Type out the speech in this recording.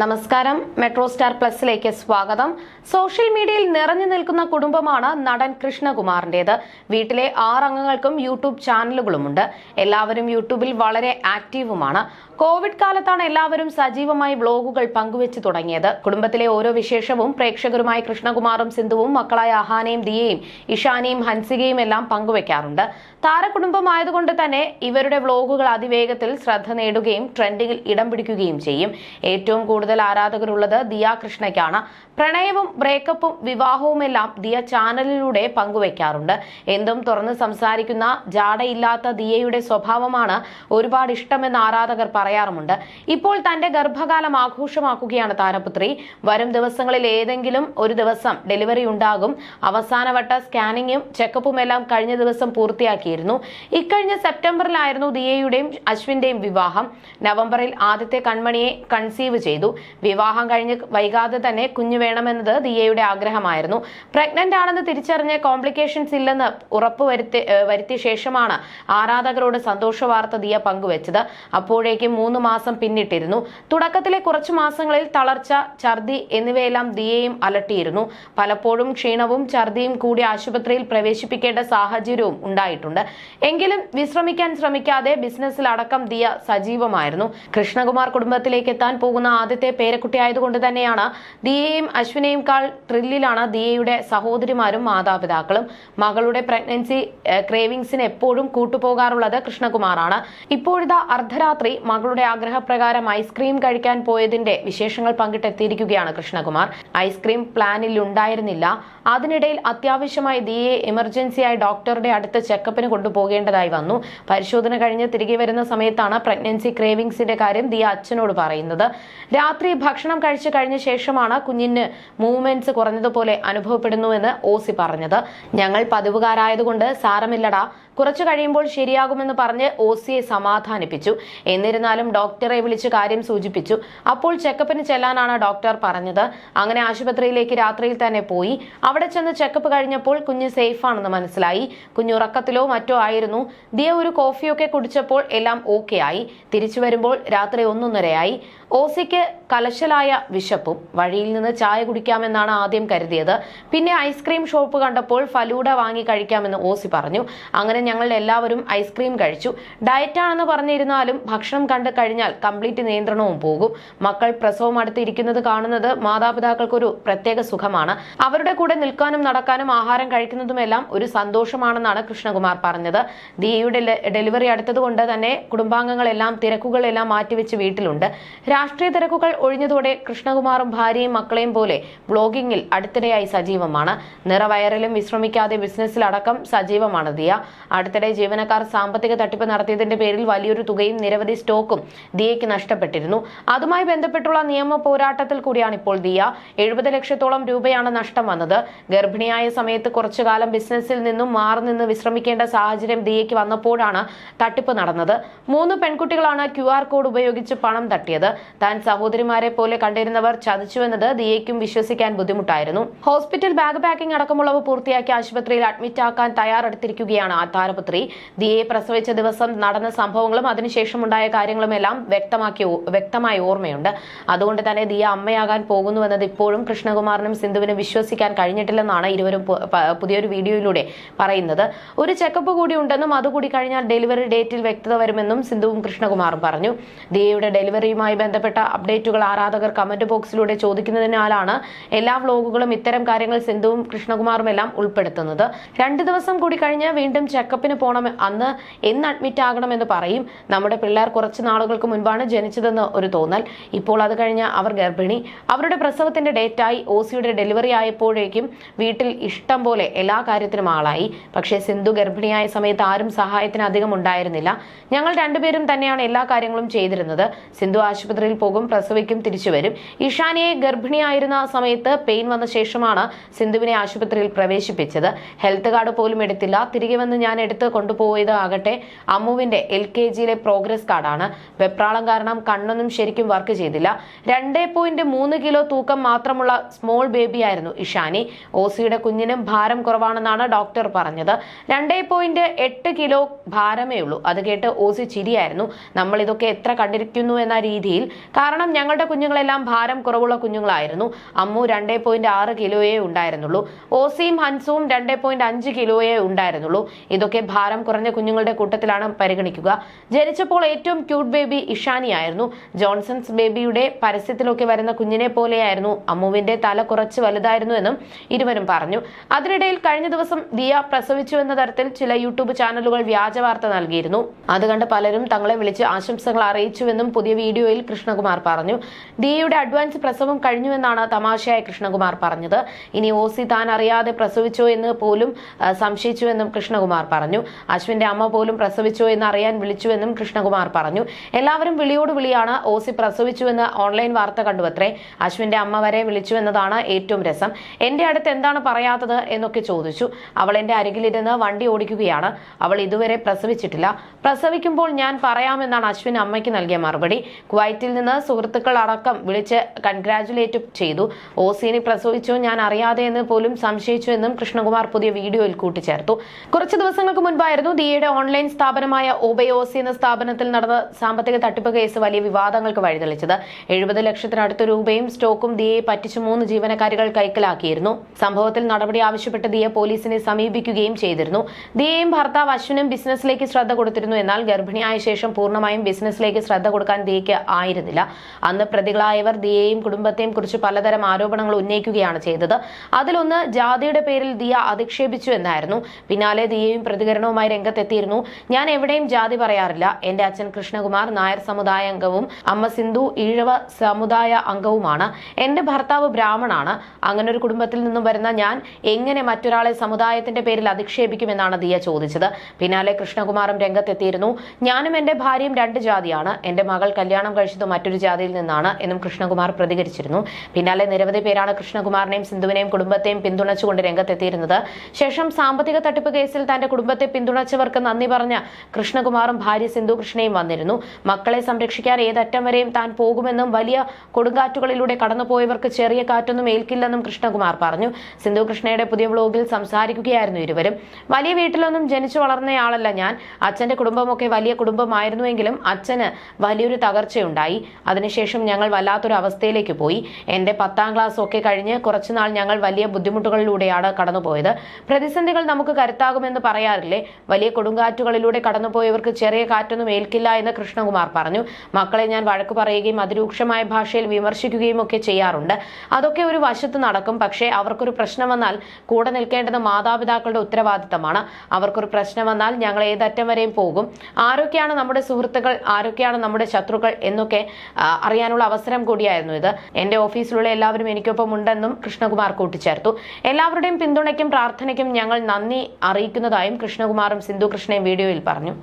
നമസ്കാരം. Metro star പ്ലസിലേക്ക് സ്വാഗതം. Social മീഡിയയിൽ നിറഞ്ഞു നിൽക്കുന്ന കുടുംബമാണ് നടൻ കൃഷ്ണകുമാറിന്റേത്. വീട്ടിലെ ആറംഗങ്ങൾക്കും യൂട്യൂബ് ചാനലുകളുമുണ്ട്. എല്ലാവരും യൂട്യൂബിൽ വളരെ ആക്റ്റീവുമാണ്. കോവിഡ് കാലത്താണ് എല്ലാവരും സജീവമായി വ്ളോഗുകൾ പങ്കുവച്ചു തുടങ്ങിയത്. കുടുംബത്തിലെ ഓരോ വിശേഷവും പ്രേക്ഷകരുമായി കൃഷ്ണകുമാറും സിന്ധുവും മക്കളായ അഹാനയും ദിയയും ഇഷാനയും ഹൻസികയും എല്ലാം പങ്കുവെക്കാറുണ്ട്. താരകുടുംബമായതുകൊണ്ട് തന്നെ ഇവരുടെ വ്ളോഗുകൾ അതിവേഗത്തിൽ ശ്രദ്ധ നേടുകയും ട്രെൻഡിങ്ങിൽ ഇടം പിടിക്കുകയും ചെയ്യും. ഏറ്റവും കൂടുതൽ ആരാധകരുള്ളത് ദിയ കൃഷ്ണയ്ക്കാണ്. പ്രണയവും ബ്രേക്കപ്പും വിവാഹവുമെല്ലാം ദിയ ചാനലിലൂടെ പങ്കുവെക്കാറുണ്ട്. എന്തും തുറന്ന് സംസാരിക്കുന്ന ജാടയില്ലാത്ത ദിയയുടെ സ്വഭാവമാണ് ഒരുപാട് ഇഷ്ടമെന്ന് ആരാധകർ പറയാറുമുണ്ട്. ഇപ്പോൾ തന്റെ ഗർഭകാലം ആഘോഷമാക്കുകയാണ് താരപുത്രി. വരും ദിവസങ്ങളിൽ ഏതെങ്കിലും ഒരു ദിവസം ഡെലിവറി ഉണ്ടാകും. അവസാനവട്ട സ്കാനിങ്ങും ചെക്കപ്പും എല്ലാം കഴിഞ്ഞ ദിവസം പൂർത്തിയാക്കിയിരുന്നു. ഇക്കഴിഞ്ഞ സെപ്റ്റംബറിലായിരുന്നു ദിയയുടെയും അശ്വിന്റെയും വിവാഹം. നവംബറിൽ ആദ്യത്തെ കൺമണിയെ കൺസീവ് ചെയ്തു. വിവാഹം കഴിഞ്ഞ് വൈകാതെ തന്നെ കുഞ്ഞു വേണമെന്നത് ദിയയുടെ ആഗ്രഹമായിരുന്നു. പ്രഗ്നന്റ് ആണെന്ന് തിരിച്ചറിഞ്ഞ് കോംപ്ലിക്കേഷൻസ് ഇല്ലെന്ന് ഉറപ്പുവരുത്തി വരുത്തിയ ശേഷമാണ് ആരാധകരോട് സന്തോഷ വാർത്ത ദിയ പങ്കുവച്ചത്. അപ്പോഴേക്കും മൂന്ന് മാസം പിന്നിട്ടിരുന്നു. തുടക്കത്തിലെ കുറച്ചു മാസങ്ങളിൽ തളർച്ച ഛർദി എന്നിവയെല്ലാം ദിയയും അലട്ടിയിരുന്നു. പലപ്പോഴും ക്ഷീണവും ഛർദിയും കൂടി ആശുപത്രിയിൽ പ്രവേശിപ്പിക്കേണ്ട സാഹചര്യവും ഉണ്ടായിട്ടുണ്ട്. എങ്കിലും വിശ്രമിക്കാൻ ശ്രമിക്കാതെ ബിസിനസ്സിൽ അടക്കം ദിയ സജീവമായിരുന്നു. കൃഷ്ണകുമാർ കുടുംബത്തിലേക്ക് എത്താൻ പോകുന്ന ആദ്യത്തെ പേരക്കുട്ടിയായതുകൊണ്ട് തന്നെയാണ് ദിയയും അശ്വിനെയും കാൾ ത്രില്ലിലാണ് ദിയയുടെ സഹോദരിമാരും മാതാപിതാക്കളും. മകളുടെ പ്രഗ്നൻസി ക്രേവിങ്സിന് എപ്പോഴും കൂട്ടുപോകാറുള്ളത് കൃഷ്ണകുമാറാണ്. ഇപ്പോഴിതാ അർദ്ധരാത്രി മകളുടെ ആഗ്രഹപ്രകാരം ഐസ്ക്രീം കഴിക്കാൻ പോയതിന്റെ വിശേഷങ്ങൾ പങ്കിട്ടെത്തിയിരിക്കുകയാണ് കൃഷ്ണകുമാർ. ഐസ്ക്രീം പ്ലാനിൽ ഉണ്ടായിരുന്നില്ല. അതിനിടയിൽ അത്യാവശ്യമായി ദിയെ എമർജൻസിയായി ഡോക്ടറുടെ അടുത്ത ചെക്കപ്പിന് കൊണ്ടുപോകേണ്ടതായി വന്നു. പരിശോധന കഴിഞ്ഞ് തിരികെ വരുന്ന സമയത്താണ് പ്രഗ്നൻസി ക്രേവിങ്സിന്റെ കാര്യം ദിയ അച്ഛനോട് പറയുന്നത്. രാത്രി ഭക്ഷണം കഴിച്ചു കഴിഞ്ഞ ശേഷമാണ് കുഞ്ഞിന് മൂവ്മെന്റ്സ് കുറഞ്ഞതുപോലെ അനുഭവപ്പെടുന്നുവെന്ന് ഓസി പറഞ്ഞത്. ഞങ്ങൾ പതിവുകാരായതുകൊണ്ട് സാരമില്ലടാ കുറച്ചു കഴിയുമ്പോൾ ശരിയാകുമെന്ന് പറഞ്ഞ് ഓസിയെ സമാധാനിപ്പിച്ചു. എന്നിരുന്നാലും ഡോക്ടറെ വിളിച്ച് കാര്യം സൂചിപ്പിച്ചു. അപ്പോൾ ചെക്കപ്പിന് ചെല്ലാനാണ് ഡോക്ടർ പറഞ്ഞത്. അങ്ങനെ ആശുപത്രിയിലേക്ക് രാത്രിയിൽ തന്നെ പോയി. അവിടെ ചെന്ന് ചെക്കപ്പ് കഴിഞ്ഞപ്പോൾ കുഞ്ഞ് സേഫ് ആണെന്ന് മനസ്സിലായി. കുഞ്ഞ് ഉറക്കത്തിലോ മറ്റോ ആയിരുന്നു. ദിയ ഒരു കോഫിയൊക്കെ കുടിച്ചപ്പോൾ എല്ലാം ഓക്കെ ആയി. തിരിച്ചു വരുമ്പോൾ രാത്രി ഒന്നൊന്നരയായി. ഓസിക്ക് കലശലായ വിശപ്പും വഴിയിൽ നിന്ന് ചായ കുടിക്കാമെന്നാണ് ആദ്യം കരുതിയത്. പിന്നെ ഐസ്ക്രീം ഷോപ്പ് കണ്ടപ്പോൾ ഫലൂഡ വാങ്ങി കഴിക്കാമെന്ന് ഓസി പറഞ്ഞു. അങ്ങനെ ഞങ്ങൾ എല്ലാവരും ഐസ്ക്രീം കഴിച്ചു. ഡയറ്റാണെന്ന് പറഞ്ഞിരുന്നാലും ഭക്ഷണം കണ്ടു കഴിഞ്ഞാൽ കംപ്ലീറ്റ് നിയന്ത്രണവും പോകും. മക്കൾ പ്രസവം അടുത്തിരിക്കുന്നത് കാണുന്നത് മാതാപിതാക്കൾക്കൊരു പ്രത്യേക സുഖമാണ്. അവരുടെ കൂടെ നിൽക്കാനും നടക്കാനും ആഹാരം കഴിക്കുന്നതുമെല്ലാം ഒരു സന്തോഷമാണെന്നാണ് കൃഷ്ണകുമാർ പറഞ്ഞത്. ദിയയുടെ ഡെലിവറി അടുത്തതുകൊണ്ട് തന്നെ കുടുംബാംഗങ്ങളെല്ലാം തിരക്കുകളെല്ലാം മാറ്റിവെച്ച് വീട്ടിലുണ്ട്. രാഷ്ട്രീയ തിരക്കുകൾ ഒഴിഞ്ഞതോടെ കൃഷ്ണകുമാറും ഭാര്യയും മക്കളെയും പോലെ ബ്ലോഗിംഗിൽ അടുത്തിടെയായി സജീവമാണ്. നിറവയറിലും വിശ്രമിക്കാതെ ബിസിനസ്സിലടക്കം സജീവമാണ് ദിയ. അടുത്തിടെ ജീവനക്കാർ സാമ്പത്തിക തട്ടിപ്പ് നടത്തിയതിന്റെ പേരിൽ വലിയൊരു തുകയും നിരവധി സ്റ്റോക്കും ദിയയ്ക്ക് നഷ്ടപ്പെട്ടിരുന്നു. അതുമായി ബന്ധപ്പെട്ടുള്ള നിയമ പോരാട്ടത്തിൽ കൂടിയാണ് ഇപ്പോൾ ദിയ. എഴുപത് ലക്ഷത്തോളം രൂപയാണ് നഷ്ടം വന്നത്. ഗർഭിണിയായ സമയത്ത് കുറച്ചു കാലം ബിസിനസ്സിൽ നിന്നും മാറി നിന്ന് വിശ്രമിക്കേണ്ട സാഹചര്യം ദിയയ്ക്ക് വന്നപ്പോഴാണ് തട്ടിപ്പ് നടന്നത്. മൂന്ന് പെൺകുട്ടികളാണ് ക്യു ആർ കോഡ് ഉപയോഗിച്ച് പണം തട്ടിയത്. താൻ സഹോദരിമാരെ പോലെ കണ്ടിരുന്നവർ ചതിച്ചുവെന്നത് ദിയയ്ക്കും വിശ്വസിക്കാൻ ബുദ്ധിമുട്ടായിരുന്നു. ഹോസ്പിറ്റൽ ബാഗ് പാക്കിംഗ് അടക്കമുള്ളവ പൂർത്തിയാക്കി ആശുപത്രിയിൽ അഡ്മിറ്റ് ആക്കാൻ തയ്യാറെടുത്തിരിക്കുകയാണ് ആ ദിയെ പ്രസവിച്ച ദിവസം നടന്ന സംഭവങ്ങളും അതിനുശേഷംുണ്ടായ കാര്യങ്ങളും എല്ലാം വ്യക്തമാക്കി വ്യക്തമായി ഓർമ്മയുണ്ട്. അതുകൊണ്ട് തന്നെ ദിയ അമ്മയാകാൻ പോകുന്നുവെന്നത് ഇപ്പോഴും കൃഷ്ണകുമാറിനും സിന്ധുവിനും വിശ്വസിക്കാൻ കഴിഞ്ഞിട്ടില്ലെന്നാണ് ഇരുവരും പുതിയൊരു വീഡിയോയിലൂടെ പറയുന്നത്. ഒരു ചെക്കപ്പ് കൂടി ഉണ്ടെന്നും അതുകൂടി കഴിഞ്ഞാൽ ഡെലിവറി ഡേറ്റിൽ വ്യക്തത വരുമെന്നും സിന്ധുവും കൃഷ്ണകുമാറും പറഞ്ഞു. ദിയയുടെ ഡെലിവറിയുമായി ബന്ധപ്പെട്ട അപ്ഡേറ്റുകൾ ആരാധകർ കമന്റ് ബോക്സിലൂടെ ചോദിക്കുന്നതിനാലാണ് എല്ലാ വ്ലോഗുകളും ഇത്തരം കാര്യങ്ങൾ സിന്ധുവും കൃഷ്ണകുമാറും എല്ലാം ഉൾപ്പെടുത്തുന്നത്. രണ്ട് ദിവസം കൂടി കഴിഞ്ഞ് വീണ്ടും ചെക്കപ്പിന് പോകണം അന്ന് എന്ന് അഡ്മിറ്റ് ആകണമെന്ന് പറയും. നമ്മുടെ പിള്ളേർ കുറച്ച് നാളുകൾക്ക് മുൻപാണ് ജനിച്ചതെന്ന് ഒരു തോന്നൽ. ഇപ്പോൾ അത് കഴിഞ്ഞ് അവർ ഗർഭിണി. അവരുടെ പ്രസവത്തിന്റെ ഡേറ്റായി സിയുടെ ഡെലിവറി ആയപ്പോഴേക്കും വീട്ടിൽ ഇഷ്ടം പോലെ എല്ലാ കാര്യത്തിനും ആളായി. പക്ഷേ സിന്ധു ഗർഭിണിയായ സമയത്ത് ആരും സഹായത്തിന് അധികം ഉണ്ടായിരുന്നില്ല. ഞങ്ങൾ രണ്ടുപേരും തന്നെയാണ് എല്ലാ കാര്യങ്ങളും ചെയ്തിരുന്നത്. സിന്ധു ആശുപത്രിയിൽ പോകും പ്രസവിക്കും തിരിച്ചു വരും. ഇഷാനിയെ ഗർഭിണിയായിരുന്ന സമയത്ത് പെയിൻ വന്ന ശേഷമാണ് സിന്ധുവിനെ ആശുപത്രിയിൽ പ്രവേശിപ്പിച്ചത്. ഹെൽത്ത് കാർഡ് പോലും എടുത്തില്ല. തിരികെ വന്ന് ഞാൻ എടുത്ത് കൊണ്ടുപോയത് ആകട്ടെ അമ്മുവിന്റെ എൽ കെ ജിയിലെ പ്രോഗ്രസ് കാർഡാണ്. വെപ്രാളം കാരണം കണ്ണൊന്നും ശരിക്കും വർക്ക് ചെയ്തില്ല. രണ്ടേ പോയിന്റ് മൂന്ന് കിലോ തൂക്കം മാത്രമുള്ള സ്മോൾ ബേബിയായിരുന്നു ഇഷാനി. ഓസിയുടെ കുഞ്ഞിനും ഭാരം കുറവാണെന്നാണ് ഡോക്ടർ പറഞ്ഞത്. രണ്ടേ പോയിന്റ് എട്ട് കിലോ ഭാരമേ ഉള്ളൂ. അത് കേട്ട് ഓസി ചിരിയായിരുന്നു. നമ്മൾ ഇതൊക്കെ എത്ര കണ്ടിരിക്കുന്നു എന്ന രീതിയിൽ. കാരണം ഞങ്ങളുടെ കുഞ്ഞുങ്ങളെല്ലാം ഭാരം കുറവുള്ള കുഞ്ഞുങ്ങളായിരുന്നു. അമ്മു രണ്ടേ പോയിന്റ് ആറ് കിലോയേ ഉണ്ടായിരുന്നുള്ളൂ. ഓസിയും ഹൻസുവും രണ്ടേ പോയിന്റ് അഞ്ച് കിലോയേ ഉണ്ടായിരുന്നുള്ളൂ. ഇതൊക്കെ ഭാരം കുറഞ്ഞ കുഞ്ഞുങ്ങളുടെ കൂട്ടത്തിലാണ് പരിഗണിക്കുക. ജനിച്ചപ്പോൾ ഏറ്റവും ക്യൂട്ട് ബേബി ഇഷാനിയായിരുന്നു. ജോൺസൺസ് ബേബിയുടെ പരസ്യത്തിലൊക്കെ വരുന്ന കുഞ്ഞിനെ പോലെയായിരുന്നു. അമ്മുവിന്റെ തല കുറച്ച് വലുതായിരുന്നു എന്നും ഇരുവരും പറഞ്ഞു. അതിനിടയിൽ കഴിഞ്ഞ ദിവസം ദിയ പ്രസവിച്ചു എന്ന തരത്തിൽ ചില യൂട്യൂബ് ചാനലുകൾ വ്യാജ വാർത്ത നൽകിയിരുന്നു. അത് കണ്ട് പലരും തങ്ങളെ വിളിച്ച് ആശംസകൾ അറിയിച്ചുവെന്നും പുതിയ വീഡിയോയിൽ കൃഷ്ണകുമാർ പറഞ്ഞു. ദിയയുടെ അഡ്വാൻസ് പ്രസവം കഴിഞ്ഞുവെന്നാണ് തമാശയായ കൃഷ്ണകുമാർ പറഞ്ഞത്. ഇനി ഓസി താൻ അറിയാതെ പ്രസവിച്ചോ എന്ന് പോലും സംശയിച്ചുവെന്നും കൃഷ്ണകുമാർ പറഞ്ഞു. അശ്വിന്റെ അമ്മ പോലും പ്രസവിച്ചു എന്ന് അറിയാൻ വിളിച്ചുവെന്നും കൃഷ്ണകുമാർ പറഞ്ഞു. എല്ലാവരും വിളിയോട് വിളിയാണ് ഓസി പ്രസവിച്ചുവെന്ന് ഓൺലൈൻ വാർത്ത കണ്ടുവത്രേ. അശ്വിന്റെ അമ്മ വരെ വിളിച്ചുവെന്നതാണ് ഏറ്റവും രസം. എന്റെ അടുത്ത് എന്താണ് പറയാത്തത് എന്നൊക്കെ ചോദിച്ചു. അവൾ എന്റെ അരികിലിരുന്ന് വണ്ടി ഓടിക്കുകയാണ്. അവൾ ഇതുവരെ പ്രസവിച്ചിട്ടില്ല. പ്രസവിക്കുമ്പോൾ ഞാൻ പറയാമെന്നാണ് അശ്വിൻ അമ്മയ്ക്ക് നൽകിയ മറുപടി. കുവൈറ്റിൽ നിന്ന് സുഹൃത്തുക്കൾ അടക്കം വിളിച്ച് കൺഗ്രാചുലേറ്റ് ചെയ്തു. ഓസിനി പ്രസവിച്ചു ഞാൻ അറിയാതെ എന്ന് പോലും സംശയിച്ചു എന്നും കൃഷ്ണകുമാർ പുതിയ വീഡിയോയിൽ കൂട്ടിച്ചേർത്തു. കുറച്ച് ദിവസങ്ങൾക്ക് മുൻപായിരുന്നു ദിയയുടെ ഓൺലൈൻ സ്ഥാപനമായ ഒബയോസി എന്ന സ്ഥാപനത്തിൽ നടന്ന സാമ്പത്തിക തട്ടിപ്പ് കേസ് വലിയ വിവാദങ്ങൾക്ക് വഴിതെളിച്ചത്. എഴുപത് ലക്ഷത്തിനടുത്ത് രൂപയും സ്റ്റോക്കും ദിയയെ പറ്റിച്ചു മൂന്ന് ജീവനക്കാരികൾ കൈക്കലാക്കിയിരുന്നു. സംഭവത്തിൽ നടപടി ആവശ്യപ്പെട്ട് ദിയ പോലീസിനെ സമീപിക്കുകയും ചെയ്തിരുന്നു. ദിയയും ഭർത്താവ് അശ്വിനും ബിസിനസ്സിലേക്ക് ശ്രദ്ധ കൊടുത്തിരുന്നു. എന്നാൽ ഗർഭിണിയായ ശേഷം പൂർണമായും ബിസിനസ്സിലേക്ക് ശ്രദ്ധ കൊടുക്കാൻ ദിയയ്ക്ക് ആയിരുന്നില്ല. അന്ന് പ്രതികളായവർ ദിയയെയും കുടുംബത്തെയും കുറിച്ച് പലതരം ആരോപണങ്ങൾ ഉന്നയിക്കുകയാണ് ചെയ്തത്. അതിലൊന്ന് ജാതിയുടെ പേരിൽ ദിയ അധിക്ഷേപിച്ചു എന്നായിരുന്നു. പിന്നാലെ ദിയയും പ്രതികരണവുമായി രംഗത്തെത്തിയിരുന്നു. ഞാൻ എവിടെയും ജാതി പറയാറില്ല. എന്റെ അച്ഛൻ കൃഷ്ണകുമാർ നായർ സമുദായ അംഗവും അമ്മ സിന്ധു ഈഴവ സമുദായ അംഗവുമാണ്. എന്റെ ഭർത്താവ് ബ്രാഹ്മണാണ്. അങ്ങനെ ഒരു കുടുംബത്തിൽ നിന്നും വരുന്ന ഞാൻ എങ്ങനെ മറ്റൊരാളെ സമുദായത്തിന്റെ പേരിൽ അധിക്ഷേപിക്കുമെന്നാണ് ദിയ ചോദിച്ചത്. പിന്നാലെ കൃഷ്ണകുമാറും രംഗത്തെത്തിയിരുന്നു. ഞാനും എന്റെ ഭാര്യയും രണ്ട് ജാതിയാണ്. എന്റെ മകൾ കല്യാണം കഴിച്ചത് മറ്റൊരു ജാതിയിൽ നിന്നാണ് എന്നും കൃഷ്ണകുമാർ പ്രതികരിച്ചിരുന്നു. പിന്നാലെ നിരവധി പേരാണ് കൃഷ്ണകുമാറിനെയും സിന്ധുവിനെയും കുടുംബത്തെയും പിന്തുണച്ചുകൊണ്ട് രംഗത്തെത്തിയിരുന്നത്. ശേഷം സാമ്പത്തിക തട്ടിപ്പ് കേസിൽ തന്റെ കുടുംബത്തെ പിന്തുണച്ചവർക്ക് നന്ദി പറഞ്ഞ കൃഷ്ണകുമാറും ഭാര്യ സിന്ധു കൃഷ്ണയും വന്നിരുന്നു. മക്കളെ സംരക്ഷിക്കാൻ ഏതറ്റം വരെയും താൻ പോകുമെന്നും വലിയ കൊടുങ്കാറ്റുകളിലൂടെ കടന്നുപോയവർക്ക് ചെറിയ കാറ്റൊന്നും ഏൽക്കില്ലെന്നും കൃഷ്ണകുമാർ പറഞ്ഞു. സിന്ധു കൃഷ്ണയുടെ പുതിയ വ്ലോഗിൽ സംസാരിക്കുകയായിരുന്നു ഇരുവരും. വലിയ വീട്ടിലൊന്നും ജനിച്ചു വളർന്നയാളല്ല ഞാൻ. അച്ഛന്റെ കുടുംബമൊക്കെ വലിയ കുടുംബമായിരുന്നുവെങ്കിലും അച്ഛന് വലിയൊരു തകർച്ചയുണ്ടായി. അതിനുശേഷം ഞങ്ങൾ വല്ലാത്തൊരു അവസ്ഥയിലേക്ക് പോയി. എന്റെ പത്താം ക്ലാസ് ഒക്കെ കഴിഞ്ഞ് കുറച്ചുനാൾ ഞങ്ങൾ വലിയ ബുദ്ധിമുട്ടുകളിലൂടെയാണ് കടന്നുപോയത്. പ്രതിസന്ധികൾ നമുക്ക് കരുത്താകുമെന്ന് പറയാറില്ലേ വലിയ കൊടുങ്കാറ്റുകളിലൂടെ കടന്നുപോയവർക്ക് ചെറിയ കാറ്റൊന്നും ഏൽക്കില്ല എന്ന് കൃഷ്ണകുമാർ പറഞ്ഞു. മക്കളെ ഞാൻ വഴക്ക് പറയുകയും അതിരൂക്ഷമായ ഭാഷയിൽ വിമർശിക്കുകയും ഒക്കെ ചെയ്യാറുണ്ട്. അതൊക്കെ ഒരു വശത്ത് നടക്കും. പക്ഷേ അവർക്കൊരു പ്രശ്നം വന്നാൽ കൂടെ നിൽക്കേണ്ടത് മാതാപിതാക്കളുടെ ഉത്തരവാദിത്തമാണ്. അവർക്കൊരു പ്രശ്നം വന്നാൽ ഞങ്ങൾ ഏതറ്റം വരെയും പോകും. ആരൊക്കെയാണ് നമ്മുടെ സുഹൃത്തുക്കൾ? ആരൊക്കെയാണ് നമ്മുടെ ശത്രുക്കൾ? എന്നൊക്കെ അറിയാനുള്ള അവസരം കൂടിയായിരുന്നു ഇത്. എന്റെ ഓഫീസിലുള്ള എല്ലാവരും എനിക്കൊപ്പം ഉണ്ടെന്നും കൃഷ്ണകുമാർ കൂട്ടിച്ചേർത്തു. എല്ലാവരുടെയും പിന്തുണയ്ക്കും പ്രാർത്ഥനയ്ക്കും ഞങ്ങൾ നന്ദി അറിയിക്കുന്നതായും കൃഷ്ണകുമാറും സിന്ധു കൃഷ്ണയും വീഡിയോയിൽ പറഞ്ഞു.